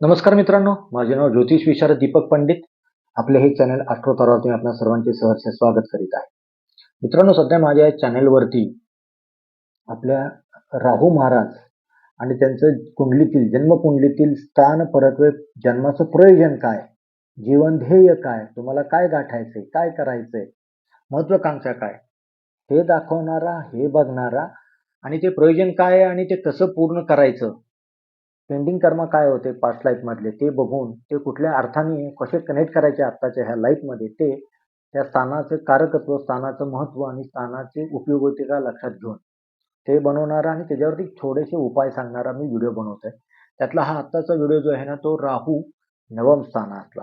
नमस्कार मित्रांनो माझे नाव ज्योतिष विशारद दीपक पंडित. आपले हे चॅनल आष्ट्रो मी आपल्या सर्वांचे सहर्ष स्वागत करीत आहे. मित्रांनो सध्या माझ्या या चॅनेलवरती आपल्या राहू महाराज आणि त्यांचं कुंडलीतील जन्मकुंडलीतील स्थान परत्वे जन्माचं प्रयोजन काय? जीवन ध्येय काय? तुम्हाला काय गाठायचंय? काय करायचंय? महत्वाकांक्षा काय? हे दाखवणारा हे बघणारा आणि ते प्रयोजन काय आहे आणि ते कसं पूर्ण करायचं? पेंडिंग कर्म काय होते पास्ट लाईफ मधले ते बघून ते कुठल्या अर्थाने कसे कनेक्ट करायचे आत्ताच्या ह्या लाईफमध्ये ते त्या स्थानाचे कारकत्व स्थानाचं महत्त्व आणि स्थानाची उपयोगिता लक्षात घेऊन. ते बनवणारा आणि त्याच्यावरती थोडेसे उपाय सांगणारा मी व्हिडिओ बनवतोय. त्यातला हा आत्ताचा व्हिडिओ जो आहे ना तो राहू नवम स्थानातला.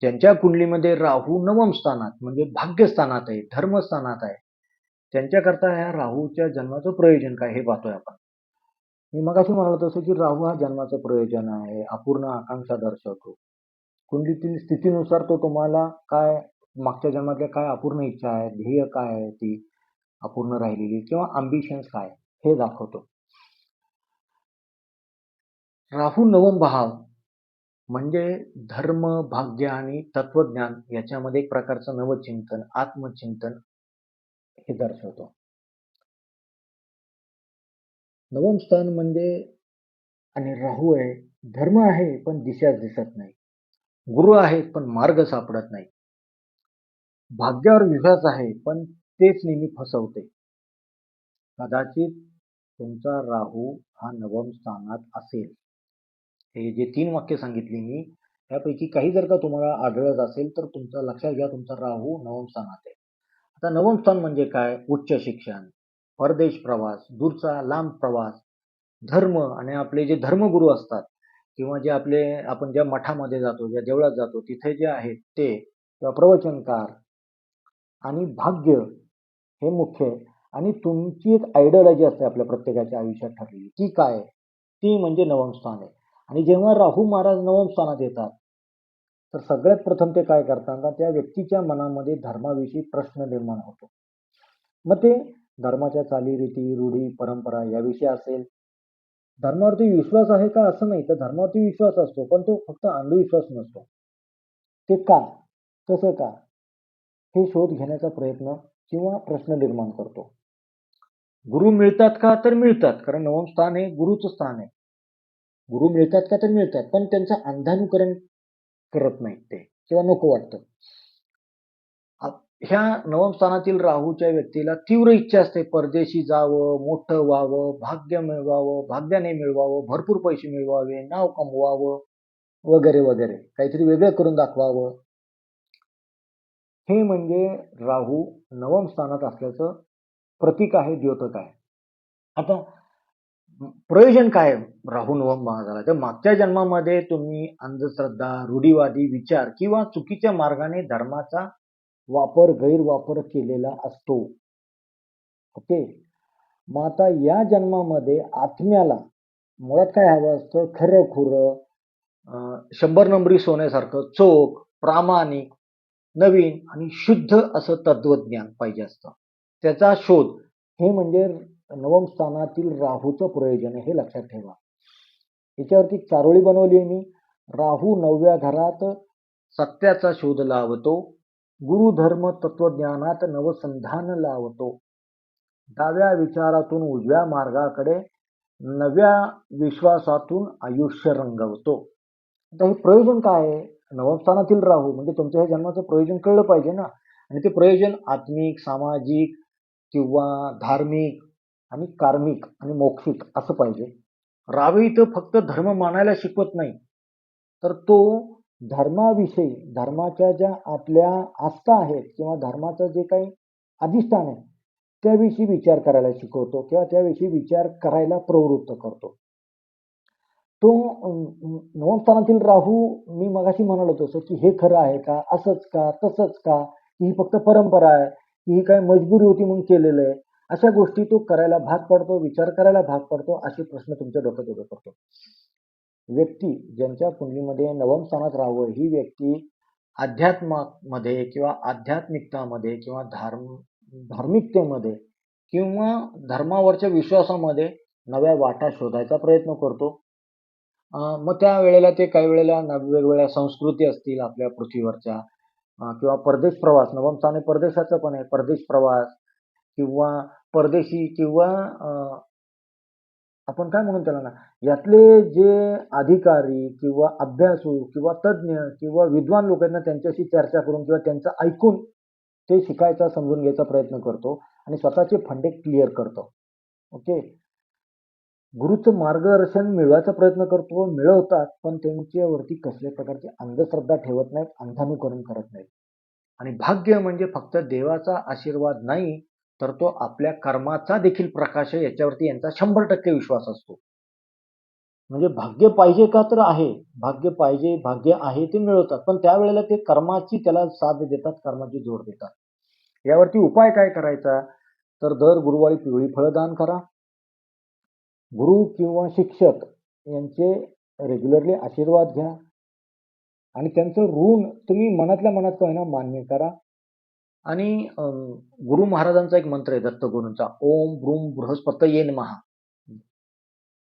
ज्यांच्या कुंडलीमध्ये राहू नवम स्थानात म्हणजे भाग्यस्थानात आहे धर्मस्थानात आहे. त्यांच्याकरता ह्या राहूच्या जन्माचं प्रयोजन काय हे पाहतोय आपण. मी मगाशी म्हणालो तसं की राहू हा जन्माचं प्रयोजन आहे अपूर्ण आकांक्षा दर्शवतो. कुंडलीतील स्थितीनुसार तो तुम्हाला काय मागच्या जन्मातल्या काय अपूर्ण इच्छा आहे ध्येय काय आहे ती अपूर्ण राहिलेली किंवा अम्बिशन्स काय हे दाखवतो. राहू नवम भाव म्हणजे धर्म भाग्य आणि तत्वज्ञान याच्यामध्ये एक प्रकारचं नवचिंतन आत्मचिंतन हे दर्शवतो. नवम स्थान म्हणजे आणि राहू आहे धर्म आहे पण दिशाच दिसत नाही. गुरु आहेत पण मार्ग सापडत नाही. भाग्यावर विश्वास आहे पण तेच नेहमी फसवते. कदाचित तुमचा राहू हा नवम स्थानात असेल. हे जे तीन वाक्य सांगितली मी त्यापैकी काही जर का तुम्हाला आढळत असेल तर तुमचा लक्षात घ्या तुमचा राहू नवम स्थानात आहे. आता नवम स्थान म्हणजे काय? उच्च शिक्षण. परदेश प्रवास दूरचा लांब प्रवास धर्म आणि आपले जे धर्मगुरू असतात किंवा जे आपले आपण ज्या मठामध्ये जातो ज्या देवळात जातो तिथे जे आहेत ते किंवा प्रवचनकार आणि भाग्य हे मुख्य आहे आणि तुमची एक आयडियोलॉजी असते आपल्या प्रत्येकाच्या आयुष्यात ठरलेली ती काय ती म्हणजे नवम स्थान आहे. आणि जेव्हा राहू महाराज नवम स्थानात येतात तर सगळ्यात प्रथम ते काय करतात? त्या व्यक्तीच्या मनामध्ये धर्माविषयी प्रश्न निर्माण होतो. मग ते धर्माच्या चालीरीती रूढी परंपरा याविषयी असेल. धर्मावरती विश्वास आहे का असं नाही तर धर्मावरती विश्वास असतो पण तो फक्त अंधविश्वास नसतो. ते का कसं का हे शोध घेण्याचा प्रयत्न किंवा प्रश्न निर्माण करतो. गुरु मिळतात का तर मिळतात कारण नवम स्थान हे गुरुचं स्थान आहे. गुरु मिळतात का तर मिळतात पण त्यांचं अंधानुकरण करत नाहीत ते किंवा नको वाटतं. ह्या नवम स्थानातील राहूच्या व्यक्तीला तीव्र इच्छा असते. परदेशी जावं मोठं व्हावं भाग्य मिळवावं भाग्याने मिळवावं भरपूर पैसे मिळवावे नाव कमवावं वगैरे वगैरे. काहीतरी वेगळं करून दाखवावं. हे म्हणजे राहू नवम स्थानात असल्याचं प्रतीक आहे द्योतक आहे. आता प्रयोजन काय? राहू नवम महाराजाला तर मागच्या जन्मामध्ये तुम्ही अंधश्रद्धा रूढीवादी विचार किंवा चुकीच्या मार्गाने धर्माचा वापर गैरवापर केलेला असतो. ओके मग आता या जन्मामध्ये आत्म्याला मुळात काय हवं असतं? खरं खुरं शंभर नंबरी सोन्यासारखं चोख प्रामाणिक नवीन आणि शुद्ध असं तत्वज्ञान पाहिजे असतं. त्याचा शोध हे म्हणजे नवम स्थानातील राहूचं प्रयोजन आहे हे लक्षात ठेवा. याच्यावरती चारोळी बनवली आहे मी. राहू नवव्या घरात सत्याचा शोध लावतो. गुरुधर्म तत्वज्ञानात नवसंधान लावतो. डाव्या विचारातून उजव्या मार्गाकडे नव्या विश्वासातून आयुष्य रंगवतो. आता हे प्रयोजन काय आहे? नवस्थानातील राहू म्हणजे तुमच्या हे जन्माचं प्रयोजन कळलं पाहिजे ना? आणि ते प्रयोजन आत्मिक सामाजिक किंवा धार्मिक आणि कार्मिक आणि मौक्षिक असं पाहिजे. रावे इथं फक्त धर्म मानायला शिकवत नाही. तर तो धर्माविषयी धर्माच्या ज्या आपल्या आस्था आहेत किंवा धर्माचं जे काही अधिष्ठान आहे त्याविषयी विचार करायला शिकवतो किंवा त्याविषयी विचार करायला प्रवृत्त करतो. तो नवस्थानातील राहू मी मगाशी म्हणालो तसं की हे खरं आहे का असंच का तसंच का ही फक्त परंपरा आहे की ही काय मजबुरी होती म्हणून केलेलं आहे अशा गोष्टी तो करायला भाग पडतो विचार करायला भाग पडतो असे प्रश्न तुमच्या डोक्यात उभे करतो. व्यक्ती ज्यांच्या कुंडलीमध्ये नवम स्थानात राहावं ही व्यक्ती अध्यात्मामध्ये किंवा आध्यात्मिकतामध्ये किंवा धार्म धार्मिकतेमध्ये किंवा धर्मावरच्या विश्वासामध्ये नव्या वाटा शोधायचा प्रयत्न करतो. मग त्या वेळेला ते काही वेळेला न- वेगवेगळ्या संस्कृती असतील आपल्या पृथ्वीवरच्या किंवा परदेश प्रवास नवम स्थान हे परदेशाचं पण आहे परदेश प्रवास किंवा परदेशी किंवा आपण काय म्हणून त्याला ना यातले जे अधिकारी किंवा अभ्यासू किंवा तज्ज्ञ किंवा विद्वान लोक आहेत ना त्यांच्याशी चर्चा करून किंवा त्यांचं ऐकून ते शिकायचा समजून घ्यायचा प्रयत्न करतो आणि स्वतःचे फंडे क्लिअर करतो. ओके? गुरुचं मार्गदर्शन मिळवायचा प्रयत्न करतो मिळवतात पण त्यांच्यावरती कसल्या प्रकारची अंधश्रद्धा ठेवत नाहीत अंधानुकरण करत नाहीत. आणि भाग्य म्हणजे फक्त देवाचा आशीर्वाद नाही तर तो आपल्या कर्माचा देखील प्रकाश आहे याच्यावरती यांचा शंभर टक्के विश्वास असतो. म्हणजे भाग्य पाहिजे का तर आहे. भाग्य पाहिजे भाग्य आहे ते मिळवतात. पण त्यावेळेला ते कर्माची त्याला साथ देतात कर्माची जोड देतात. यावरती उपाय काय करायचा? तर दर गुरुवारी पिवळी फळं दान करा. गुरु किंवा शिक्षक यांचे रेग्युलरली आशीर्वाद घ्या. आणि त्यांचं ऋण तुम्ही मनातल्या मनात काय ना मान्य करा. आणि गुरु महाराजांचा एक मंत्र आहे दत्तगुरूंचा ओम ब्रूम बृहस्पतये महा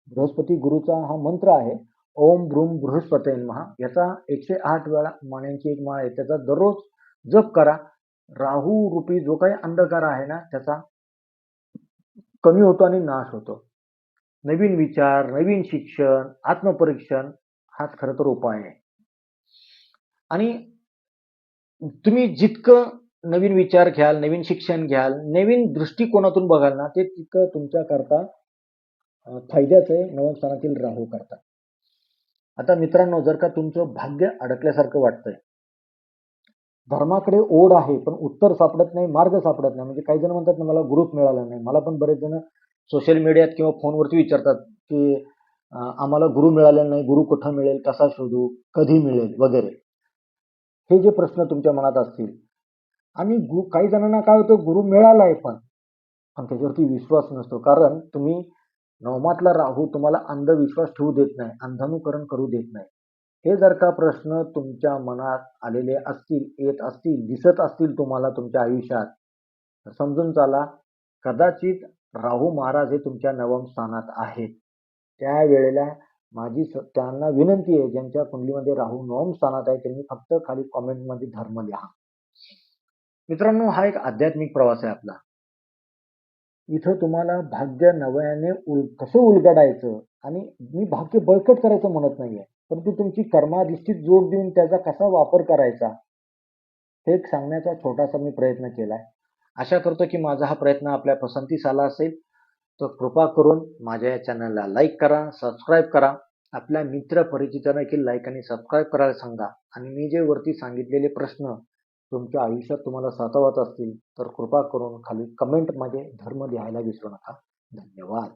बृहस्पती गुरुचा हा मंत्र आहे ओम ब्रूम बृहस्पतये महा याचा एकशे आठ वेळा माण्यांची एक माळ आहे त्याचा दररोज जप करा. राहू रूपी जो काही अंधकार आहे ना त्याचा कमी होतो आणि नाश होतो. नवीन विचार नवीन शिक्षण आत्मपरीक्षण हाच खरं तर उपाय आहे. आणि तुम्ही जितकं नवीन विचार घ्याल नवीन शिक्षण घ्याल नवीन दृष्टिकोनातून बघाल ना ते तितकं तुमच्याकरता फायद्याचं आहे नवम स्थानातील राहू करता. आता मित्रांनो जर का तुमचं भाग्य अडकल्यासारखं वाटतंय धर्माकडे ओढ आहे पण उत्तर सापडत नाही मार्ग सापडत नाही म्हणजे काही जण म्हणतात ना मला गुरुच मिळाला नाही. मला पण बरेच जण सोशल मीडियात किंवा फोनवरती विचारतात की आम्हाला गुरु मिळालेला नाही गुरु कुठं मिळेल कसा शोधू कधी मिळेल वगैरे. हे जे प्रश्न तुमच्या मनात असतील आणि गु काही जणांना काय होतं गुरु मिळालाय पण. पण त्याच्यावरती विश्वास नसतो. कारण तुम्ही नवमातला राहू तुम्हाला अंधविश्वास ठेवू देत नाही अंधानुकरण करू देत नाही. हे जर का प्रश्न तुमच्या मनात आलेले असतील येत असतील दिसत असतील तुम्हाला तुमच्या आयुष्यात तर समजून चाला कदाचित राहू महाराज हे तुमच्या नवम स्थानात आहेत. त्यावेळेला माझी स- त्यांना विनंती आहे ज्यांच्या कुंडलीमध्ये राहू नवम स्थानात आहे त्यांनी फक्त खाली कॉमेंटमध्ये धर्म लिहा. मित्रांनो हा एक आध्यात्मिक प्रवास आहे आपला. इथं तुम्हाला भाग्य नव्याने उल कसं उलगडायचं आणि मी भाग्य बळकट करायचं म्हणत नाहीये परंतु तुमची कर्माधिष्ठित जोड देऊन त्याचा कसा वापर करायचा हे एक सांगण्याचा छोटासा मी प्रयत्न केलाय. आशा करतो की माझा हा प्रयत्न आपल्या पसंतीस आला असेल तर कृपा करून माझ्या या चॅनलला लाईक करा सबस्क्राईब करा. आपल्या मित्र परिचितांना देखील लाईक आणि सबस्क्राईब करायला सांगा. आणि मी जे वरती सांगितलेले प्रश्न तुमच्या आयुष्यात तुम्हाला सातवत असतील तर कृपा करून खाली कमेंटमध्ये धर्म लिहायला विसरू नका. धन्यवाद.